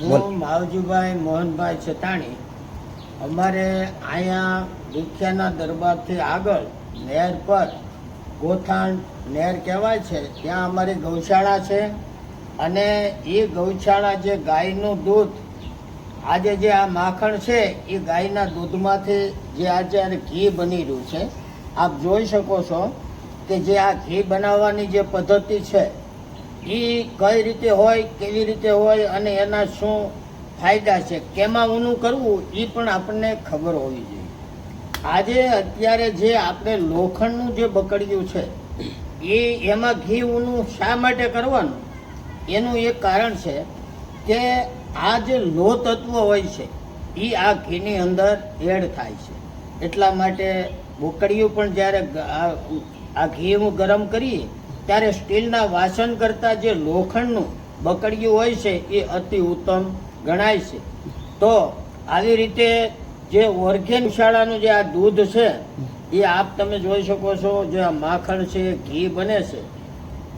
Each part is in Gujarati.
હું માવજીભાઈ મોહનભાઈ છતાણી. અમારે અહીંયા દુખિયાના દરબારથી આગળ નહેર પર ગોથાણ નહેર કહેવાય છે ત્યાં અમારી ગૌશાળા છે અને એ ગૌશાળા જે ગાયનું દૂધ આજે જે આ માખણ છે એ ગાયના દૂધમાંથી જે આજે ઘી બની રહ્યું છે. આપ જોઈ શકો છો કે જે આ ઘી બનાવવાની જે પદ્ધતિ છે એ કઈ રીતે હોય, કેવી રીતે હોય અને એના શું ફાયદા છે, કેમાં ઊનું કરવું એ પણ આપણને ખબર હોવી જોઈએ. આજે અત્યારે જે આપણે લોખંડનું જે બકડિયું છે, એ એમાં ઘી ઊનું શા માટે કરવાનું? એનું એક કારણ છે કે આ જે લો તત્વ હોય છે એ આ ઘીની અંદર એડ થાય છે. એટલા માટે બોકડીયું પણ જ્યારે આ ઘી હું ગરમ કરીએ ત્યારે સ્ટીલના વાસણ કરતાં જે લોખંડનું બકડિયું હોય છે, એ અતિ ઉત્તમ ગણાય છે. તો આવી રીતે જે ઓર્ગેન શાળાનું જે આ દૂધ છે, એ આપ તમે જોઈ શકો છો, જે આ માખણ છે, ઘી બને છે.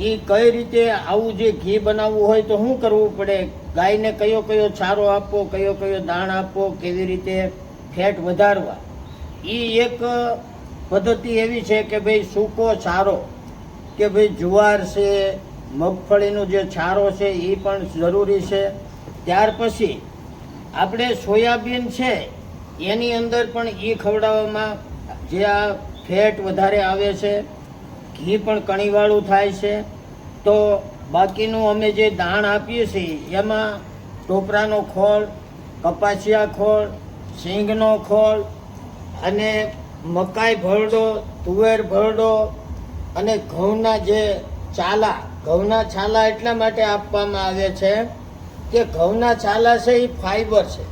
એ કઈ રીતે આવું જે ઘી બનાવવું હોય તો શું કરવું પડે? ગાયને કયો કયો ચારો આપવો કયો કયો દાણ આપવો કેવી રીતે ફેટ વધારવા? એ એક પદ્ધતિ એવી છે કે ભાઈ સૂકો ચારો કે ભાઈ જુવાર છે, મગફળીનો જે છારો છે એ પણ જરૂરી છે. ત્યાર પછી આપણે સોયાબીન છે, એની અંદર પણ એ ખવડાવવામાં જે આ ફેટ વધારે આવે છે, ઘી પણ કણીવાળું થાય છે. તો બાકીનું અમે જે દાણ આપીએ છીએ, એમાં ટોપરાનો ખોળ, કપાસિયા ખોળ સિંગનો ખોળ અને મકાઈ ભરડો, તુવેર ભરડો અને ઘઉંના જે ચાલા ઘઉંના છાલા એટલા માટે આપવામાં આવે છે કે ઘઉંના છાલા છે એ ફાઈબર છે.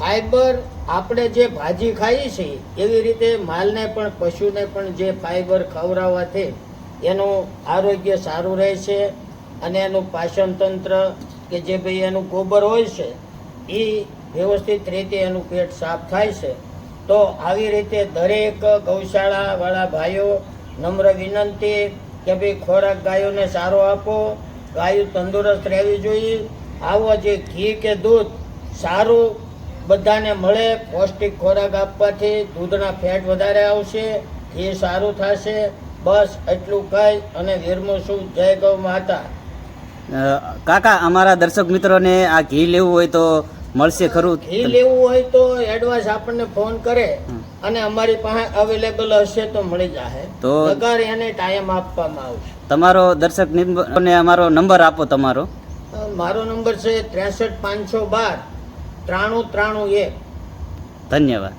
ફાઈબર આપણે જે ભાજી ખાઈએ છીએ, એવી રીતે માલને પણ, પશુને પણ જે ફાઈબર ખવડાવવાથી એનું આરોગ્ય સારું રહે છે અને એનું પાચન તંત્ર કે જે ભાઈ એનું ગોબર હોય છે, એ વ્યવસ્થિત રીતે એનું પેટ સાફ થાય છે. તો આવી રીતે દરેક ગૌશાળાવાળા ભાઈઓ નમ્ર વિનંતી કે ભાઈ ખોરાક ગાયોને સારો આપો ગાયો તંદુરસ્ત રહેવી જોઈએ. આવો જે ઘી કે દૂધ સારું બધાને મળે પૌષ્ટિક ખોરાક આપવાથી દૂધના ફેટ વધારે આવશે ઘી સારું થશે. બસ એટલું કહી અને વિરમું છું. જય ગૌ માતા. કાકા અમારા દર્શક મિત્રોને આ ઘી લેવું હોય તો મળશે ખરું? ઘી લેવું હોય તો એડવાન્સ આપણને ફોન કરે. અને અમારી પાસે અવેલેબલ હશે તો મળી જશે તો- અગર એને ટાઈમ આપવામાં આવશે. તમારો દર્શક ને અમારો નંબર આપો તમારો. મારો નંબર છે ત્રેસઠ પાંચસો બાર ત્રાણું ત્રાણું એક. ધન્યવાદ.